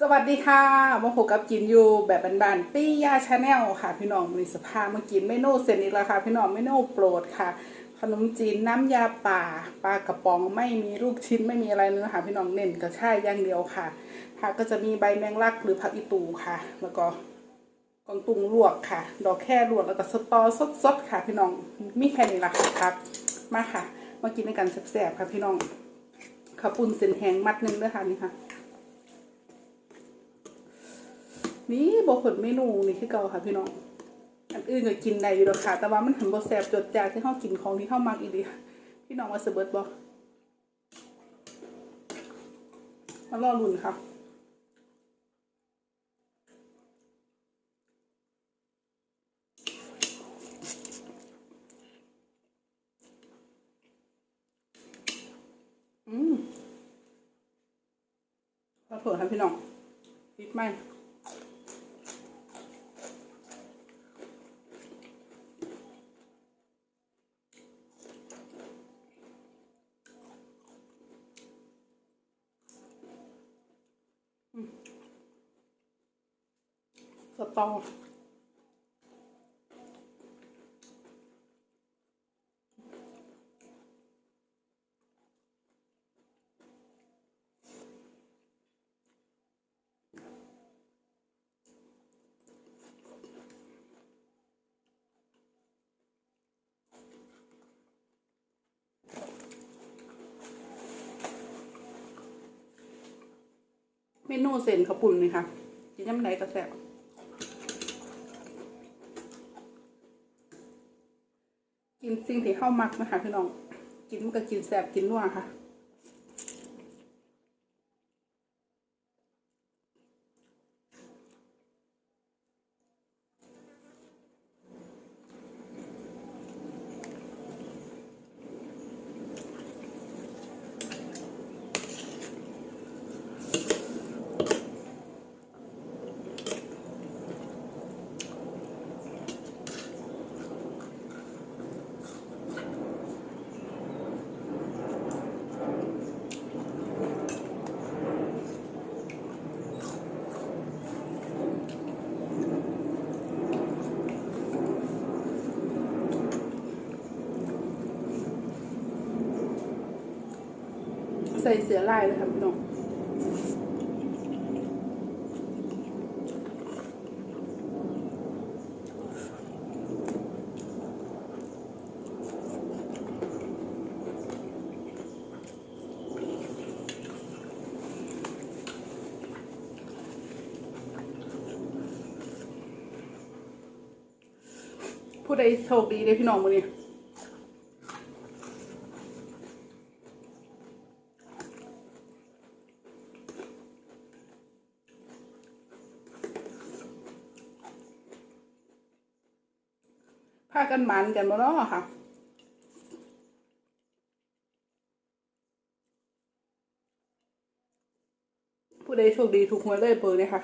สวัสดีค่ะมาพบกับกินอยู่แบบบานๆปี้ยาชาแนลค่ะ พี่น้องมีสภามากินเมนูเสร็จอีกแล้วค่ะพี่น้องเมนูโปรดค่ะ ขนมจีนน้ำยาป่าปลากระป๋องไม่มีลูกชิ้นไม่มีอะไรเลยนะคะพี่น้องเน้นกระช่ายอย่างเดียวค่ะผักก็จะมีใบแมงลักหรือผักอีตูค่ะ แล้วก็กวางตุงลวกค่ะ ดอกแค่ลวกแล้วก็สตอสดๆค่ะ พี่น้องมีแค่นี้ละค่ะครับมาค่ะ มากินด้วยกันแซ่บๆค่ะพี่น้องข้าวปุ้นเส้นแห้งมัดหนึงด้วยค่ะนี่ค่ะ นี่บอกผลเมนูนี่คือเก่าค่ะพี่น้อง อันอื่นก็กินได้อยู่ดอกค่ะ แต่ว่ามันหันบ่แซบจดจานที่เฮากินของที่เฮามักอีดีพี่น้องว่าสิเบิดบ่มารอลุ้นค่ะอืมขอโทษครับพี่น้องปิดไหม สตอเมนูเส้นข้าวปุ่นนี่ค่ะกินยำไหนก็แซ่บ กินสิ่งที่เข้ามักนะคะพี่น้อง กินมันก็กินแสบกินนัวค่ะ ใส่เสือลายเลยค่ะพี่น้องผู้ใดโชคดีได้พี่น้องมือนี้ กันมันกันบ่เนาะค่ะผู้ใดโชคดีถูกหวยเลยเปิดเลยค่ะ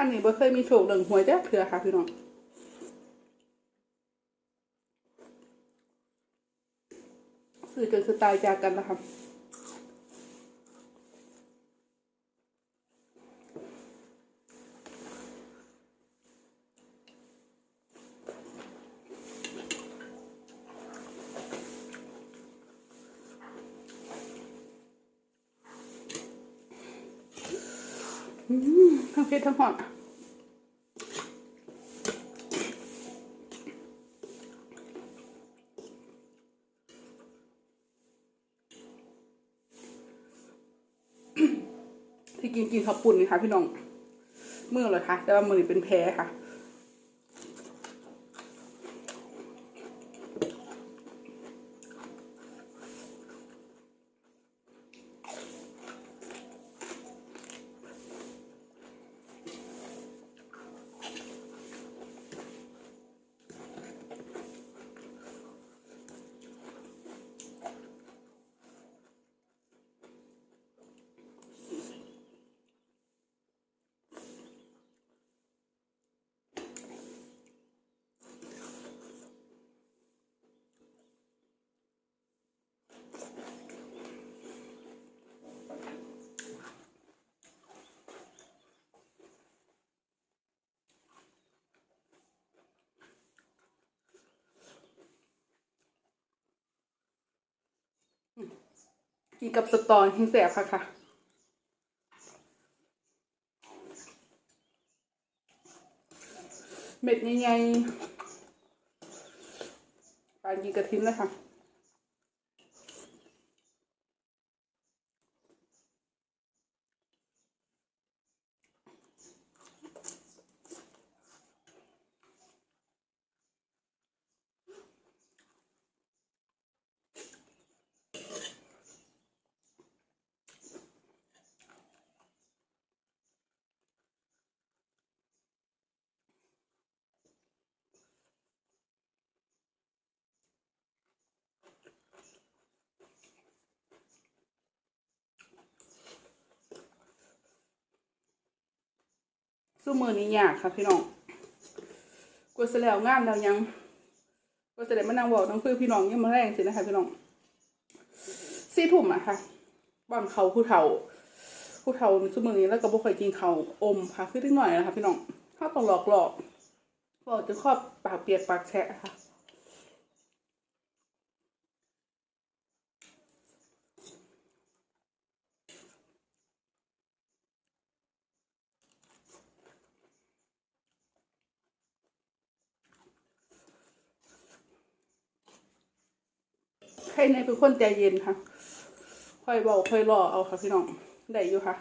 ท่านนี้บ่เคยมีโชคเรื่องหวยจ้ะเถื่อค่ะพี่น้องสื่อจนสไตล์จากกันแล้วค่ะ ทั้งเผ็ดทั้งหอมที่กินกินข้าวปุ่นนี่ค่ะพี่น้องมือเลยค่ะ แต่ว่ามือนี่เป็นแพ้ค่ะ กินกับสตอให้แสบค่ะค่ะเม็ดใหญ่ๆปานกินกระทินเลยค่ะ สู้มือนี้ยากค่ะพี่น้องกลัวเสแล้วงามแล้วยังกลัวเสยแล้วมานั่งบอกน้องเพื่อพี่น้องยังมาแรงสินะคะพี่น้องสี่ทุ่มอะค่ะบ้านเขาผู้เฒ่า ผู้เฒ่าสู้มือนี้แล้วก็บ่ค่อยกินเขาอมค่ะคือนิดหน่อยนะคะพี่น้องข้าวต้องหลอกหลอกบอกจะครอบปากเปียกปากแฉะค่ะ ให้ในเป็นคนใจเย็นค่ะ ค่อยบอกค่อยรอเอาค่ะพี่น้อง ได้อยู่ค่ะ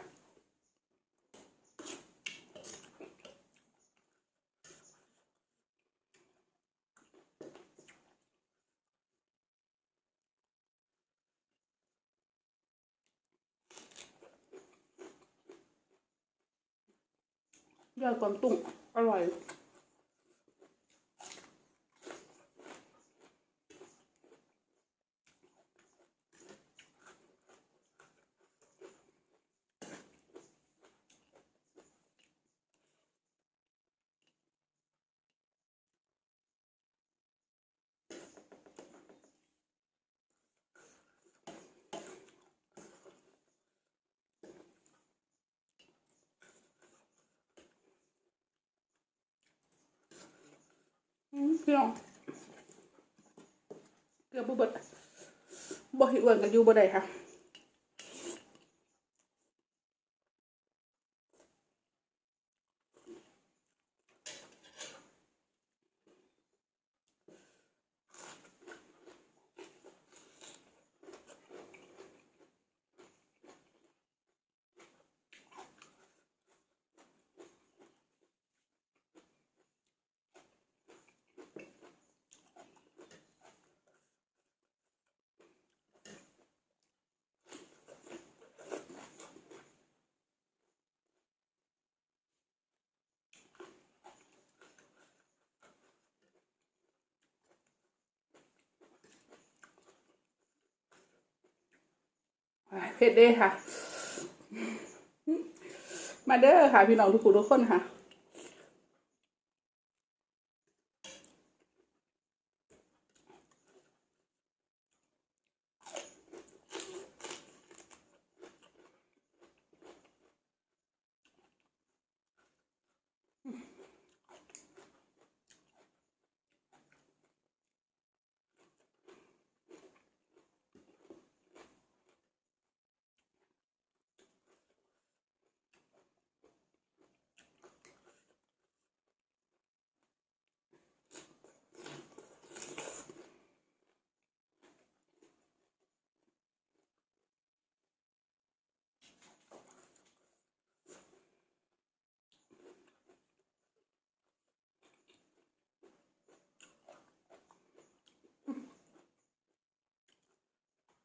ยอดกวางตุ้งอร่อย พี่น้องเกือบบ่เบิดบ่ให้อ้วนกันอยู่บ่ได้ค่ะ เผ็ดเด้ค่ะ มาเด้อค่ะ พี่น้องทุกคนทุกคนค่ะ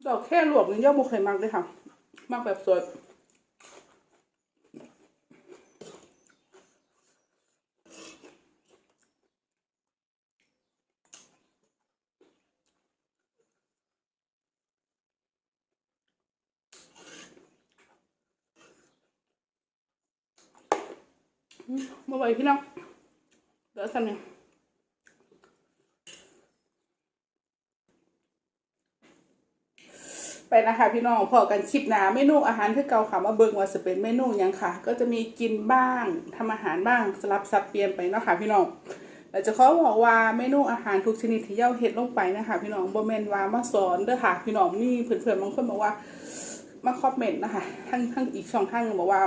ดอกแค่ลวกนี่ย่อบุเคยมักเลยค่ะ มักแบบสดมาไหวพี่น้องเดี๋ยวสั่นเนี่ย ไปนะคะพี่น้องพอกันคลิปหนาเมนูอาหารที่เกาค่ะมาเบิ่งว่าจะเป็นเมนูยังค่ะ ก็จะมีกินบ้างทำอาหารบ้างสลับสับเปลี่ยนไปเนาะค่ะพี่น้องแล้วจะขอบอกว่าเมนูอาหารทุกชนิดที่เย่าเฮ็ดลงไปนะคะพี่น้องบ่แม่นว่ามาสอนเด้อค่ะ พี่น้องมีเพื่อนๆบางคนบอกว่ามาคอมเมนต์นะคะทั้งทั้งอีกช่องทางนึงบอกว่า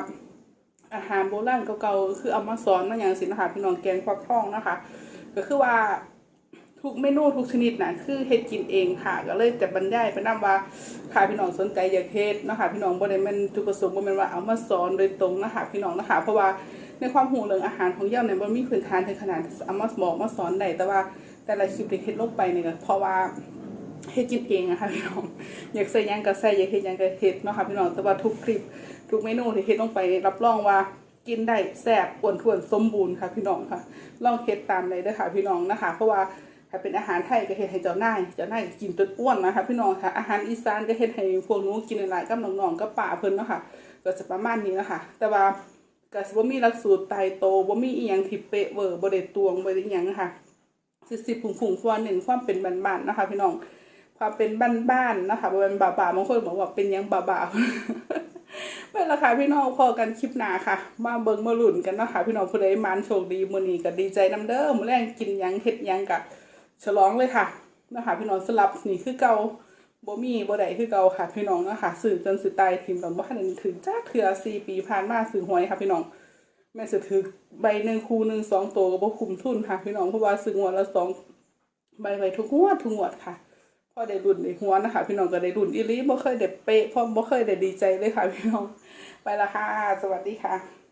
อาหารโบราณเก่าๆคือเอามาสอนมาอย่างสินะคะพี่น้องแกงฟักทองนะคะ ก็คือว่า ทุกเมนูทุกชนิดนะคือเฮ็ดกินเองค่ะ ก็เลยจะบรรยายไปนํว่าค่ะพี่น้องสนใจอยากเฮ็ดนะคะพี่น้องบ่ได้ม่นจุดประสงค์บ่แม่นว่าเอามาสอนโดยตรงนะคะพี่น้องนะคะ เพราะว่าในความรู้เรื่องอาหารของเย่าเนี่ยบ่มีพื้นฐานถึงขนาดเอามาบอกมาสอนได้แต่ว่าแต่ละคลิปที่เฮ็ดลงไปเนี่ยก็เพราะว่าเฮ็ดกินเองอะค่ะพี่น้องอยากใส่ยังก็ใส่อยากเฮ็ดยังก็เฮ็ดเนาะค่ะพี่น้องแต่ว่าทุกคลิปทุกเมนูที่เฮ็ดลงไปรับรองว่ากินได้แซ่บอ้วนท้วนสมบูรณ์ค่ะพี่น้องค่ะ ลองเฮ็ดตามเลยเด้อค่ะพี่น้องนะคะ เพราะว่า ถ้าเป็นอาหารไทยก็เฮ็ดให้เจ้านายเจ้านายกินจนอ้วนนะคะพี่น้องค่ะ อาหารอีสานก็เฮ็ดให้พวกหนูกินหลายๆกับน้องๆกับป้าเพิ่นเนาะค่ะก็จะประมาณนี้นะคะแต่ว่าก็สิบ่มีหลักสูตรตายโตบ่มีอีหยังที่เป๊ะเวอร์บ่ได้ตวงบ่ได้อิหยังค่ะสิสิผุ่งผุ่งควรหนึ่งความเป็นบ้านๆนะคะ พี่น้องความเป็นบ้านๆนะคะบ่เป็นบ่าๆบางคนบอกว่าเป็นหยังบ่าๆเป็นราคาพี่น้องพอกันคลิปหน้าค่ะ มาเบิ่งมาลุ้นกันนะคะพี่น้องผู้ใดมานโชคดีมื้อนี้ก็ดีใจนํเด้อมื้อแรงกินหยังเฮ็ดหยังก็ ฉลองเลยค่ะนะคะพี่น้องสลับนี่คือเก่าบ่มีบ่ได้คือเก่าค่ะพี่น้องนาะคะซื้อจนสิตายทิมแบบบ่ทันถึงจักเทื่อ4ปีผ่านมาซื้อหวยค่ะพี่น้องแม่สิถือใบหนึ่งคูหนึ่งสองตัวก็บ่คุ้มทุนค่ะพี่น้องเพราะว่าซื้องวละสองใบไว้ทุกงวดทุกงวดค่ะพอได้รุ่นได้หัวนะคะ พี่น้องก็ได้รุ่นอีหลีบ่เคยได้เป๊ะพราะบ่เคยได้ดีใจเลยค่ะพี่น้องไปละค่ะ สวัสดีค่ะ